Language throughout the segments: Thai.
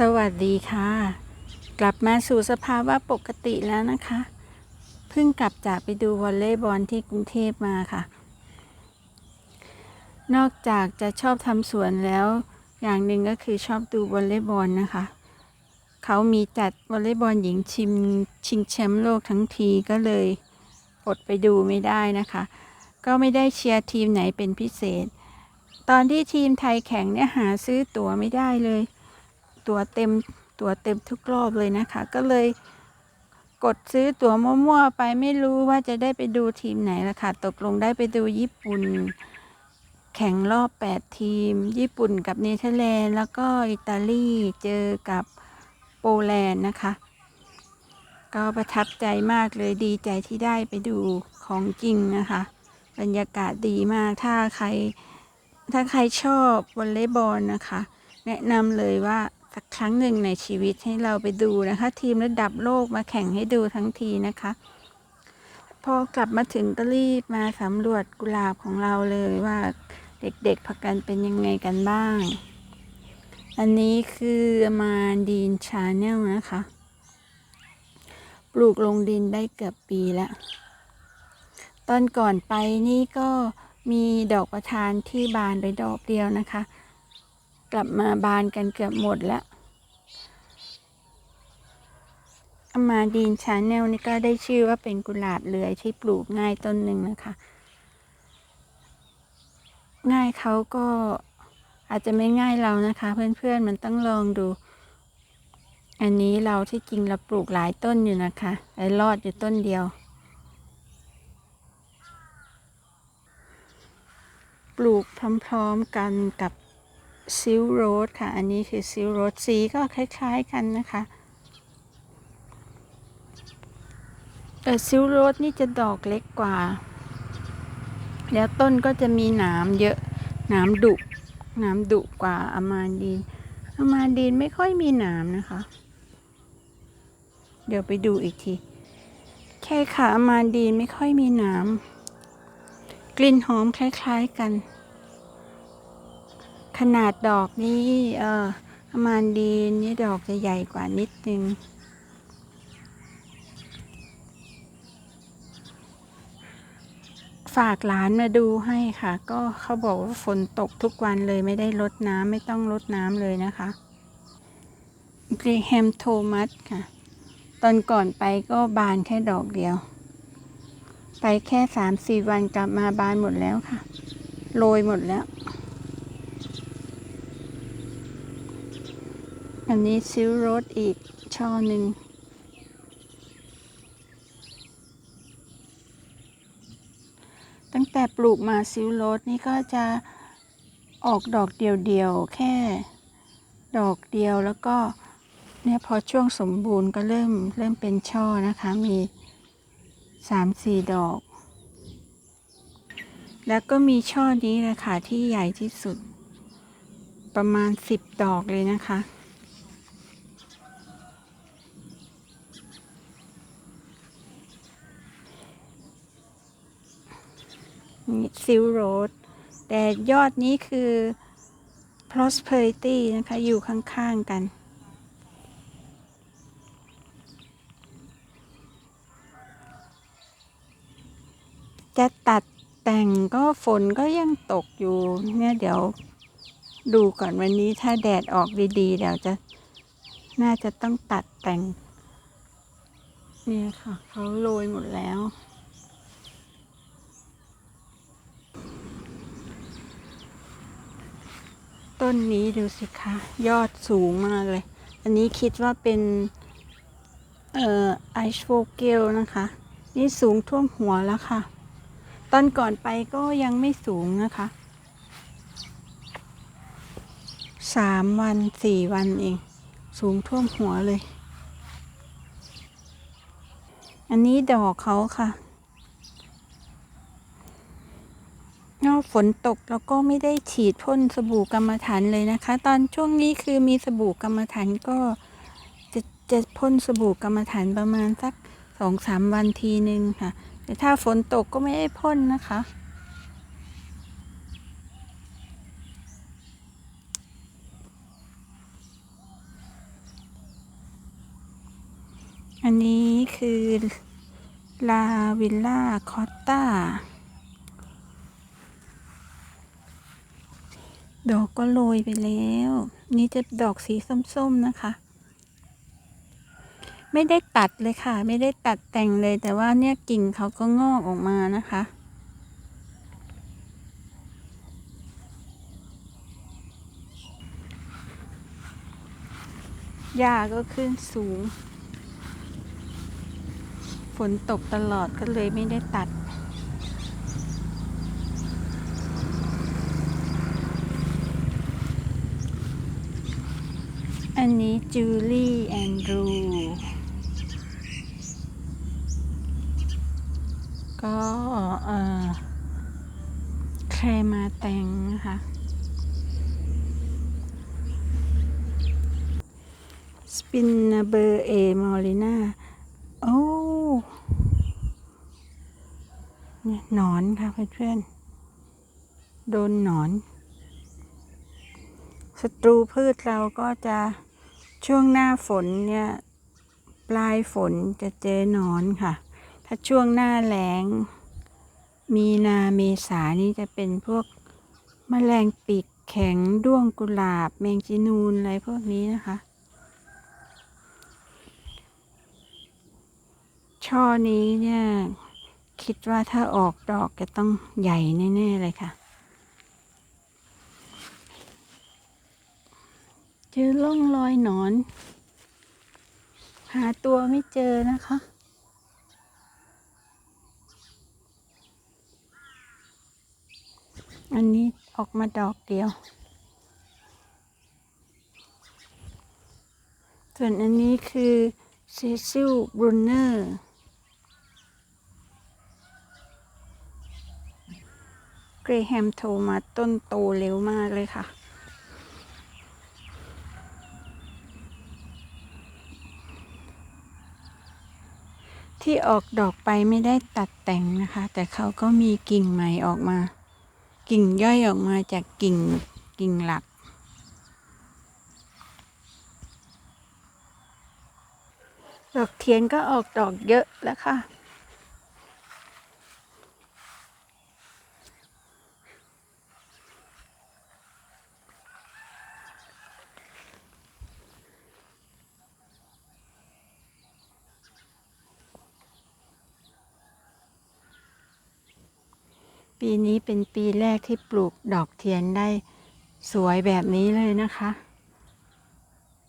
สวัสดีค่ะ กลับมาสู่สภาวะปกติแล้วนะคะ เพิ่งกลับจากไปดูวอลเลย์บอลที่กรุงเทพมาค่ะ นอกจากจะชอบทำสวนแล้ว อย่างหนึ่งก็คือชอบดูวอลเลย์บอลนะคะ เขามีจัดวอลเลย์บอลหญิงชิมชิงแชมป์โลกทั้งทีก็เลยอดไปดูไม่ได้นะคะ ก็ไม่ได้เชียร์ทีมไหนเป็นพิเศษ ตอนที่ทีมไทยแข่งเนี่ยหาซื้อตั๋วไม่ได้เลย ตั๋วเต็มตั๋วเต็มทุกรอบเลยนะคะ ก็เลยกดซื้อตั๋วมั่วๆไปไม่รู้ว่าจะได้ไปดูทีมไหนละค่ะ ตกลงได้ไปดูญี่ปุ่น แข่งรอบ 8 ทีม ญี่ปุ่นกับเนเธอร์แลนด์แล้วก็อิตาลีเจอกับโปแลนด์นะคะ ก็ประทับใจมากเลยดีใจที่ได้ไปดูของจริงนะคะ บรรยากาศดีมากถ้าใครถ้าใครชอบวอลเลย์บอลนะคะ แนะนำเลยว่า สักครั้งหนึ่งในชีวิตให้เราไปดูนะคะ ทีมระดับโลกมาแข่งให้ดูทั้งทีนะคะ พอกลับมาถึงก็รีบมาสำรวจกุหลาบของเราเลยว่าเด็กๆพักกันเป็นยังไงกันบ้าง อันนี้คือมาดีนชาแนลนะคะ ปลูกลงดินได้เกือบปีแล้ว ตอนก่อนไปนี่ก็มีดอกประทานที่บานไปดอกเดียวนะคะ กลับมาบานกันเกือบหมดแล้วอามาดีนชาแนลนี่ก็ได้ชื่อว่าเป็นกุหลาบเลื้อยที่ปลูกง่ายต้นหนึ่งนะคะ ง่ายเขาก็อาจจะไม่ง่ายเรานะคะ เพื่อนๆมันต้องลองดู อันนี้เราที่จริงเราปลูกหลายต้นอยู่นะคะไอ้รอดอยู่ต้นเดียว ปลูกพร้อมๆกันกับ ซิลโรสค่ะ อันนี้คือซิลโรสสีก็คล้ายๆกันนะคะแต่ซิลโรสนี่จะดอกเล็กกว่า แล้วต้นก็จะมีหนามเยอะหนามดุหนามดุกว่าอามาดีนอามาดีนไม่ค่อยมีหนามนะคะ เดี๋ยวไปดูอีกทีแค่ค่ะอามาดีนไม่ค่อยมีหนามกลิ่นหอมคล้าย ๆกัน ขนาดดอกนี้เออประมาณดีนนี่ดอกจะใหญ่กว่านิดนึงฝากหลานมาดูให้ค่ะ ก็เขาบอกว่าฝนตกทุกวันเลยไม่ได้ลดน้ำไม่ต้องลดน้ำเลยนะคะกรีแฮมโทมัสค่ะ ตอนก่อนไปก็บานแค่ดอกเดียว ไปแค่สามสี่วันกลับมาบานหมดแล้วค่ะ โรยหมดแล้ว อันนี้ซิลโรสอีกช่อหนึ่งตั้งแต่ปลูกมาซิลโรสนี่ก็จะออกดอกเดียวๆ แค่ดอกเดียวแล้วก็เนี่ยพอช่วงสมบูรณ์ก็เริ่มเริ่มเป็นช่อนะคะมีสามสี่ดอก แล้วก็มีช่อนี้แหละค่ะที่ใหญ่ที่สุด ประมาณสิบดอกเลยนะคะ ซิลโรดแต่ยอดนี้คือ prosperity นะคะ อยู่ข้างๆกัน จะตัดแต่งก็ฝนก็ยังตกอยู่ เนี่ยเดี๋ยวดูก่อนวันนี้ถ้าแดดออกดีๆ เดี๋ยวจะน่าจะต้องตัดแต่ง เนี่ยค่ะเขาโรยหมดแล้ว ต้นนี้ดูสิคะ ยอดสูงมากเลย อันนี้คิดว่าเป็น เอ่อไอชโฟเกลนะคะ นี่สูงท่วมหัวแล้วค่ะ ตอนก่อนไปก็ยังไม่สูงนะคะสามวันสี่วันเอง สูงท่วมหัวเลย อันนี้ดอกเขาค่ะนอก ฝนตกแล้วก็ไม่ได้ฉีดพ่นสบู่กรรมฐานเลยนะคะ ตอนช่วงนี้คือมีสบู่กรรมฐานก็จะจะพ่นสบู่กรรมฐานประมาณสักสองสามวันทีหนึ่งค่ะ แต่ถ้าฝนตกก็ไม่ได้พ่นนะคะอันนี้คือลาวิลล่าคอตตา ดอกก็โรยไปแล้ว นี่จะดอกสีส้มๆนะคะ ไม่ได้ตัดเลยค่ะ ไม่ได้ตัดแต่งเลย แต่ว่าเนี่ยกิ่งเขาก็งอกออกมานะคะ หญ้าก็ขึ้นสูง ฝนตกตลอดก็เลยไม่ได้ตัด อันนี้จูลี่แอนดรูก็เออแครมาแต่งนะคะ สปินเบอร์เอมอลิน่า โอ้เนี่ยหนอนค่ะเพื่อนๆโดนหนอนศัตรูพืชเราก็จะ ช่วงหน้าฝนเนี่ยปลายฝนจะเจอหนอนค่ะ ถ้าช่วงหน้าแล้ง มีนาเมษานี่จะเป็นพวกมแมลงปีกแข็งด้วงกุหลาบ แมงจีนูนอะไรพวกนี้นะคะ ช่อนี้เนี่ย คิดว่าถ้าออกดอกจะต้องใหญ่แน่ ๆ เลยค่ะ เจอร่องรอยหนอน หาตัวไม่เจอนะคะ อันนี้ออกมาดอกเดียว ส่วนอันนี้คือเซซิลบรูเนอร์เกรแฮมโทมาต้นโตเร็วมากเลยค่ะ ที่ออกดอกไปไม่ได้ตัดแต่งนะคะ แต่เขาก็มีกิ่งใหม่ออกมา กิ่งย่อยออกมาจากกิ่งกิ่งหลัก ดอกเทียนก็ออกดอกเยอะแล้วค่ะ ปีนี้เป็นปีแรกที่ปลูกดอกเทียนได้สวยแบบนี้เลยนะคะ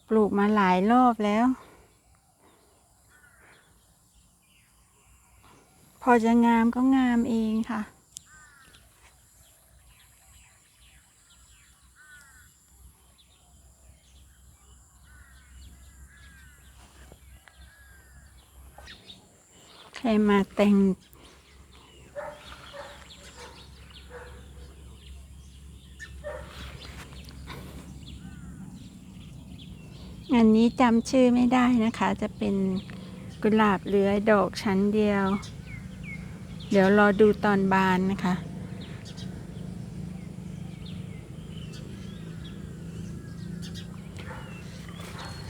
ปลูกมาหลายรอบแล้ว พอจะงามก็งามเองค่ะใครมาแต่ง อันนี้ จำชื่อไม่ได้นะคะ จะเป็นกุหลาบเลื้อยดอกชั้นเดียว เดี๋ยวรอดูตอนบานนะคะ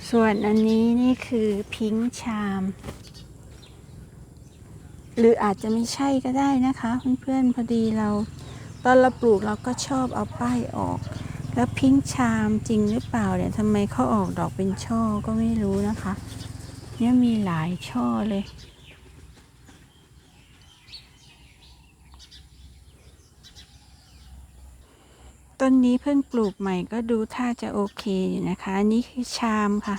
ส่วนอันนี้นี่คือพิงชาม หรืออาจจะไม่ใช่ก็ได้นะคะ เพื่อนๆพอดีเราตอนเราปลูกเราก็ชอบเอาป้ายออก แล้วพิงชามจริงหรือเปล่าเนี่ยทำไมเขาออกดอกเป็นช่อก็ไม่รู้นะคะ เนี่ยมีหลายช่อเลย ต้นนี้เพิ่งปลูกใหม่ก็ดูท่าจะโอเคอยู่นะคะอันนี้คือชามค่ะ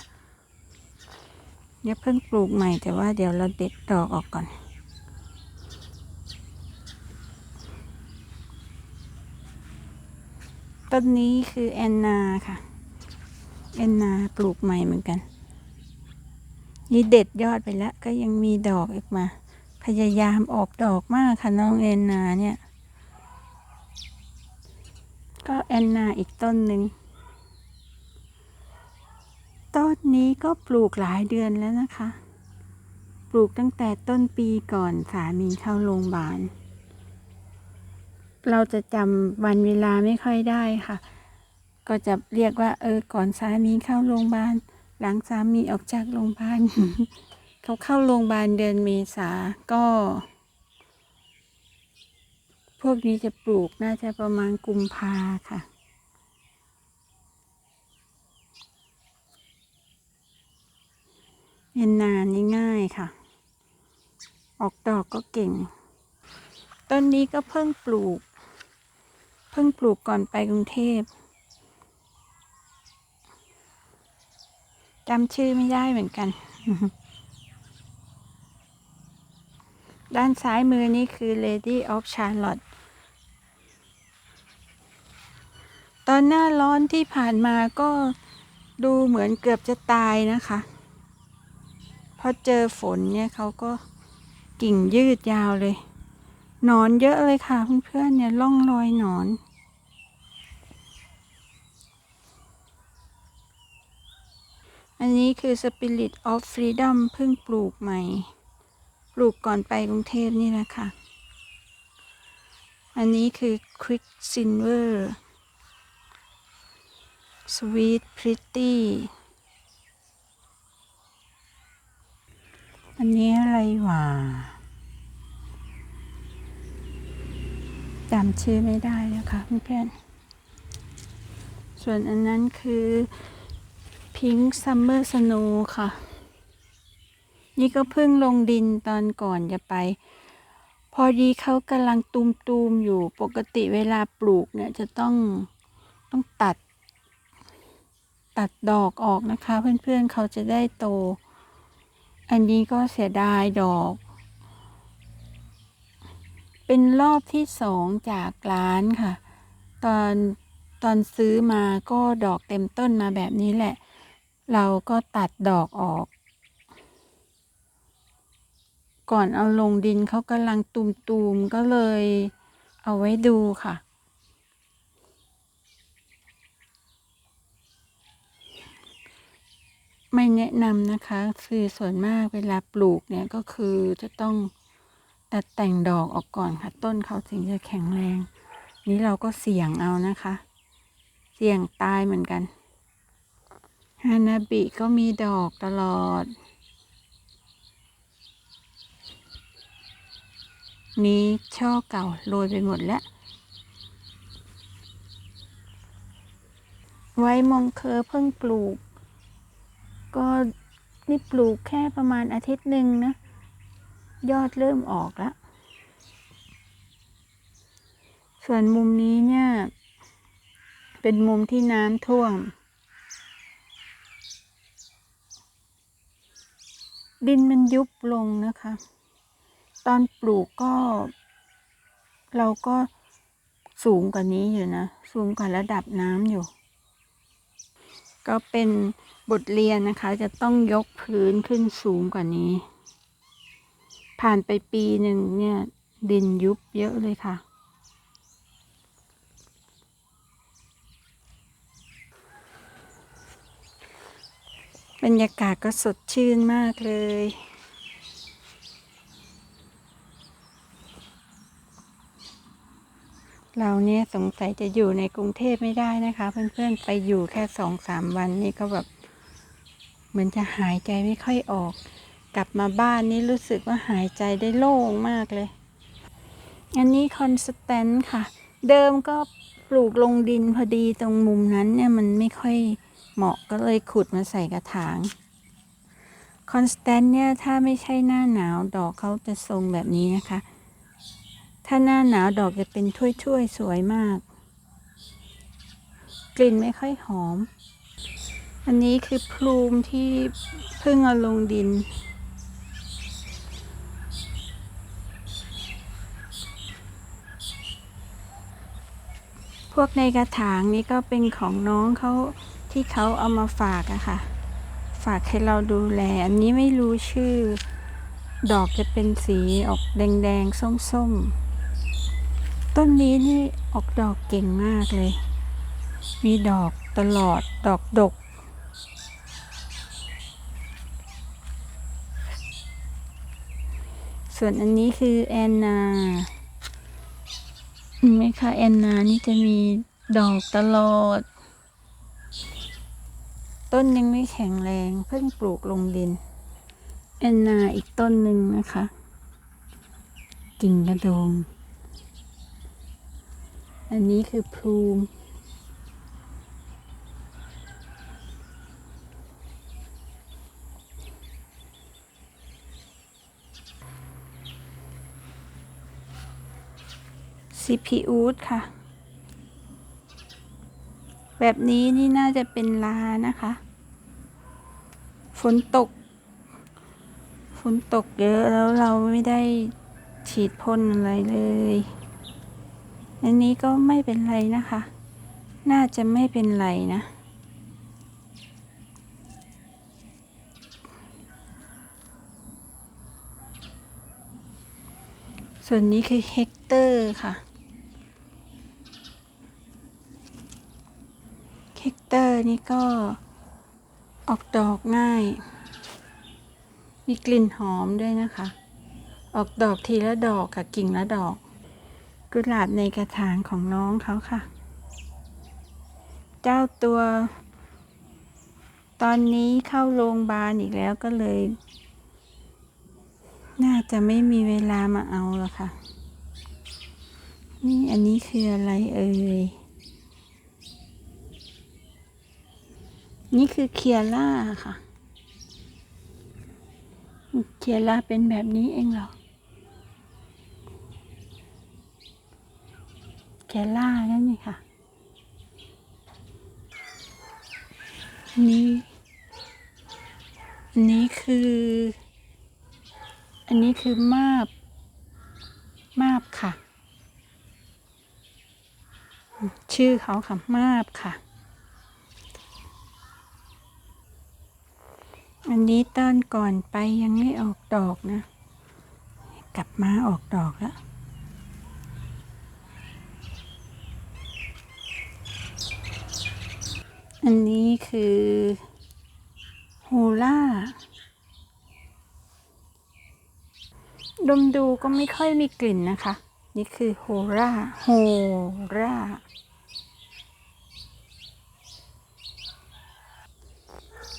เนี่ยเพิ่งปลูกใหม่แต่ว่าเดี๋ยวเราเด็ดดอกออกก่อน ต้นนี้คือแอนนาค่ะ แอนนาปลูกใหม่เหมือนกัน นี่เด็ดยอดไปแล้ว ก็ยังมีดอกอีกมา พยายามออกดอกมากค่ะน้องแอนนาเนี่ย ก็แอนนาอีกต้นหนึ่ง ต้นนี้ก็ปลูกหลายเดือนแล้วนะคะ ปลูกตั้งแต่ต้นปีก่อนสามีเข้าโรงพยาบาล เราจะจำวันเวลาไม่ค่อยได้ค่ะ ก็จะเรียกว่า เออ ก่อนสามีเข้าโรงพยาบาล หลังสามีออกจากโรงพยาบาล เขาเข้าโรงพยาบาลเดือนเมษาก็ พวกนี้จะปลูกน่าจะประมาณกุมภาค่ะเอ็นนานง่ายค่ะ ออกดอกก็เก่ง ต้นนี้ก็เพิ่งปลูก พิ่งปลูกก่อนไปกรุงเทพจำชื่อไม่ได้เหมือนกัน ด้านซ้ายมือนี่คือ Lady of Charlotte ตอนหน้าร้อนที่ผ่านมาก็ดูเหมือนเกือบจะตายนะคะ พอเจอฝนเนี่ยเขาก็กิ่งยืดยาวเลย หนอนเยอะเลยค่ะเพื่อนๆเนี่ยล่องรอยหนอน อันนี้คือ Spirit of Freedom เพิ่งปลูกใหม่ ปลูกก่อนไปกรุงเทพนี่แหละค่ะ อันนี้คือ Quick Silver Sweet Pretty อันนี้อะไรวะจำชื่อไม่ได้แล้วค่ะเพื่อนๆส่วนอันนั้นคือ Pink Summer Snow ค่ะ นี่ก็เพิ่งลงดินตอนก่อนจะไป พอดีเขากำลังตูมตูมๆอยู่ปกติเวลาปลูกเนี่ยจะต้องต้องตัด ตัดดอกออกนะคะ เพื่อนๆเขาจะได้โต อันนี้ก็เสียดายดอก เป็นรอบที่สองจากร้านค่ะ ตอนตอนซื้อมาก็ดอกเต็มต้นมาแบบนี้แหละ เราก็ตัดดอกออก ก่อนเอาลงดินเขากำลังตูมๆ ก็เลยเอาไว้ดูค่ะ ไม่แนะนำนะคะคือส่วนมากเวลาปลูกเนี่ยก็คือจะต้องตัดแต่งดอกออกก่อนค่ะ ต้นเขาถึงจะแข็งแรง นี้เราก็เสี่ยงเอานะคะ เสี่ยงตายเหมือนกัน ฮานาบิก็มีดอกตลอด นี้ช่อเก่าโรยไปหมดแล้ว ไว้มองเคอเพิ่งปลูก ก็นี่ปลูกแค่ประมาณอาทิตย์หนึ่งนะ ยอดเริ่มออกแล้ว ส่วนมุมนี้เนี่ย เป็นมุมที่น้ำท่วม ดินมันยุบลงนะคะ ตอนปลูกก็ เราก็สูงกว่านี้อยู่นะ สูงกว่าระดับน้ำอยู่ ก็เป็นบทเรียนนะคะ จะต้องยกพื้นขึ้นสูงกว่านี้ ผ่านไปปีหนึ่งเนี่ย ดินยุบเยอะเลยค่ะ บรรยากาศก็สดชื่นมากเลย เราเนี่ยสงสัยจะอยู่ในกรุงเทพไม่ได้นะคะ เพื่อนๆไปอยู่แค่สองสามวันนี่ก็แบบ เหมือนจะหายใจไม่ค่อยออก กลับมาบ้านนี่รู้สึกว่าหายใจได้โล่งมากเลย อันนี้คอนสแตนต์ค่ะ เดิมก็ปลูกลงดินพอดีตรงมุมนั้นเนี่ยมันไม่ค่อย เหมาะก็เลยขุดมาใส่กระถางคอนสแตนต์เนี่ยถ้าไม่ใช่หน้าหนาวดอกเขาจะทรงแบบนี้นะคะ ถ้าหน้าหนาวดอกจะเป็นถ้วยๆ สวยมาก กลิ่นไม่ค่อยหอม อันนี้คือพลูมที่เพิ่งเอาลงดิน วกในกระถางนี้ก็เป็นของน้องเขาที่เขาเอามาฝากอะค่ะ ฝากให้เราดูแล อันนี้ไม่รู้ชื่อ ดอกจะเป็นสีออกแดงๆ ส้มๆ ต้นนี้นี่ออกดอกเก่งมากเลย มีดอกตลอด ดอกดกส่วนอันนี้คือแอนนา ไหมคะแอนนานี่จะมีดอกตลอด ต้นยังไม่แข็งแรง เพิ่งปลูกลงดิน แอนนาอีกต้นหนึ่งนะคะ กิ่งกระโดง อันนี้คือพลูม CPU ค่ะ แบบนี้นี่น่าจะเป็นลานะคะ ฝนตก ฝนตกเยอะแล้วเราไม่ได้ฉีดพ่นอะไรเลย อันนี้ก็ไม่เป็นไรนะคะ น่าจะไม่เป็นไรนะส่วนนี้คือเฮกเตอร์ค่ะ เฮกเตอ ร์นี่ก็ออกดอกง่าย มีกลิ่นหอมด้วยนะคะ ออกดอกทีละดอกค่ะกิ่งละดอก กุหลาบในกระถางของน้องเขาค่ะ เจ้าตัว ตอนนี้เข้าโรงพยาบาลอีกแล้วก็เลย น่าจะไม่มีเวลามาเอาล้วค่ะ นี่อันนี้คืออะไรเอ่ย นี่คือเคียร่าค่ะ เคียร่าเป็นแบบนี้เองเหรอ เคียร่านั่นนี่ค่ะอันนี้อันนี้คือ อันนี้คือมาบ มาบค่ะ ชื่อเขาค่ะ มาบค่ะ อันนี้ต้นก่อนไปยังไม่ออกดอกนะ กลับมาออกดอกแล้วอันนี้คือโฮล่าดมดูก็ไม่ค่อยมีกลิ่นนะคะ นี่คือโฮราโฮรา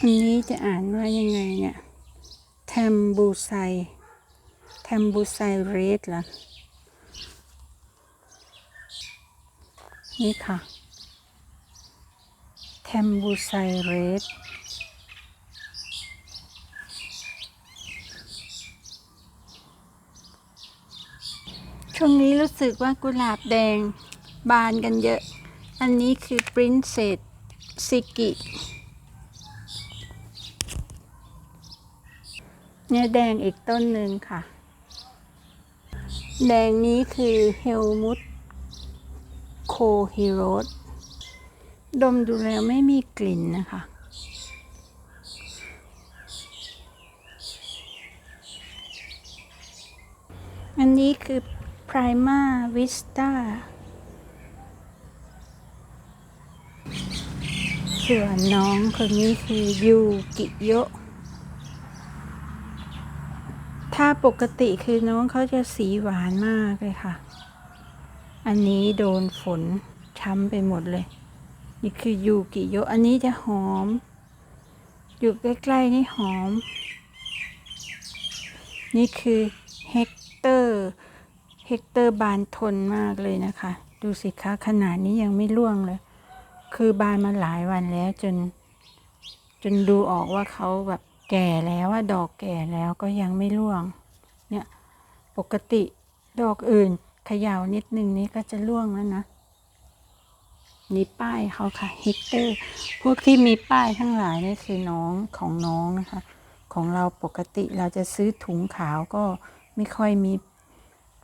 นนี้จะอ่านว่ายังไงเนี่ยแทมบูไซแทมบูไซเรดเหรอ นี่ค่ะแทมบูไซเรดช่วงนี้รู้สึกว่ากุหลาบแดงบานกันเยอะ อันนี้คือ Princess ซิกิ เนี่ยแดงอีกต้นหนึ่งค่ะ แดงนี้คือเฮลมุตโคฮิโรสดมดูแล้วไม่มีกลิ่นนะคะ อันนี้คือ Prima Vista ส่วนน้องคนนี้คือยูกิโยะ ถ้าปกติคือน้องเขาจะสีหวานมากเลยค่ะ อันนี้โดนฝนช้ำไปหมดเลย นี่คือยูกิโย อันนี้จะหอม อยู่ใกล้ๆนี่หอม นี่คือเฮกเตอร์เฮกเตอร์บานทนมากเลยนะคะ ดูสิคะขนาดนี้ยังไม่ร่วงเลย คือบานมาหลายวันแล้วจน จนดูออกว่าเขาแบบ แก่แล้วว่าดอกแก่แล้วก็ยังไม่ร่วง เนี่ยปกติดอกอื่นเขย่านิดนึงนี้ก็จะร่วงแล้วนะนี่ป้ายเขาค่ะเฮกเตอร์พวกที่มีป้ายทั้งหลายนี่คือน้องของน้องนะคะ ของเราปกติเราจะซื้อถุงขาวก็ไม่ค่อยมี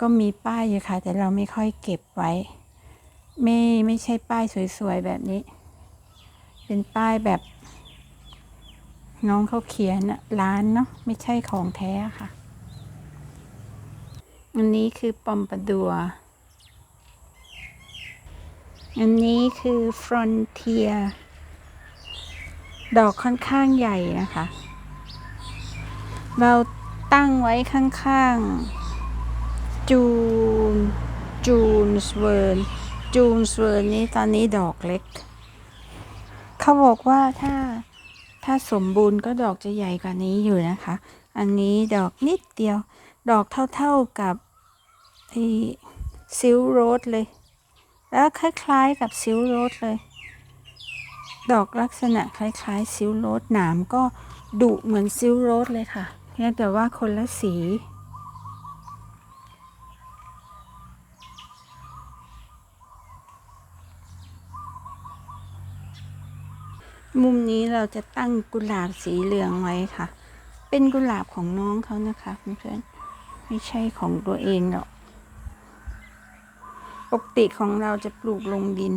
ก็มีป้ายอยู่ค่ะ แต่เราไม่ค่อยเก็บไว้ ไม่ไม่ใช่ป้ายสวยๆแบบนี้ เป็นป้ายแบบ น้องเขาเขียนอะร้านเนาะไม่ใช่ของแท้ค่ะ อันนี้คือปอมปาดัว อันนี้คือฟรอนเทียดอกค่อนข้างใหญ่นะคะ เราตั้งไว้ข้างๆ จูน จูนสเวิร์น จูนสเวิร์นนี้ตอนนี้ดอกเล็ก เขาบอกว่าถ้า ถ้าสมบูรณ์ก็ดอกจะใหญ่กว่านี้อยู่นะคะ อันนี้ดอกนิดเดียว ดอกเท่าๆกับที่ซิลโรสเลย แล้วคล้ายๆกับซิลโรสเลย ดอกลักษณะคล้ายๆซิลโรสหนามก็ดุเหมือนซิลโรสเลยค่ะเพียงแต่ว่าคนละสี มุมนี้เราจะตั้งกุหลาบสีเหลืองไว้ค่ะ เป็นกุหลาบของน้องเขานะคะเพื่อนๆไม่ใช่ของตัวเองหรอก ปกติของเราจะปลูกลงดิน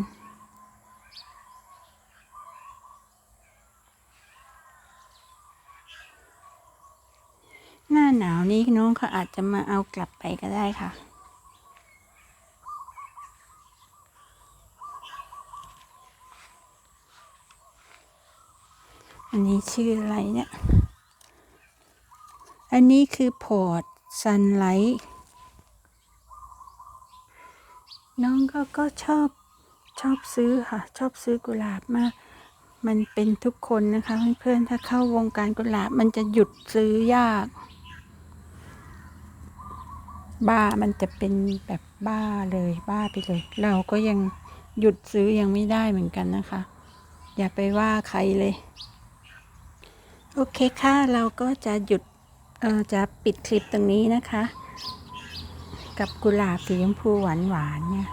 หน้าหนาวนี้น้องเขาอาจจะมาเอากลับไปก็ได้ค่ะ อันนี้ชื่ออะไรเนี่ย อันนี้คือพอร์ตซันไลท์น้องก็ก็ชอบชอบซื้อค่ะ ชอบซื้อกุหลาบมาก มันเป็นทุกคนนะคะ เพื่อนๆถ้าเข้าวงการกุหลาบมันจะหยุดซื้อยาก บ้ามันจะเป็นแบบบ้าเลยบ้าไปเลย เราก็ยังหยุดซื้อยังไม่ได้เหมือนกันนะคะ อย่าไปว่าใครเลย โอเคค่ะ เราก็จะหยุดเออจะปิดคลิปตรงนี้นะคะ กับกุหลาบสีชมพูหวานหวานๆเนี่ย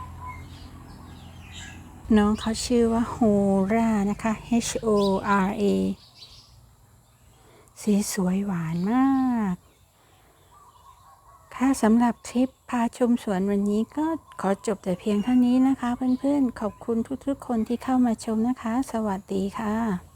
น้องเขาชื่อว่าโฮรานะคะ H O R A สีสวยหวานมาก ค่ะสำหรับคลิปพาชมสวนวันนี้ก็ขอจบแต่เพียงเท่านี้นะคะ เพื่อนๆ ขอบคุณทุกๆ คนที่เข้ามาชมนะคะ สวัสดีค่ะ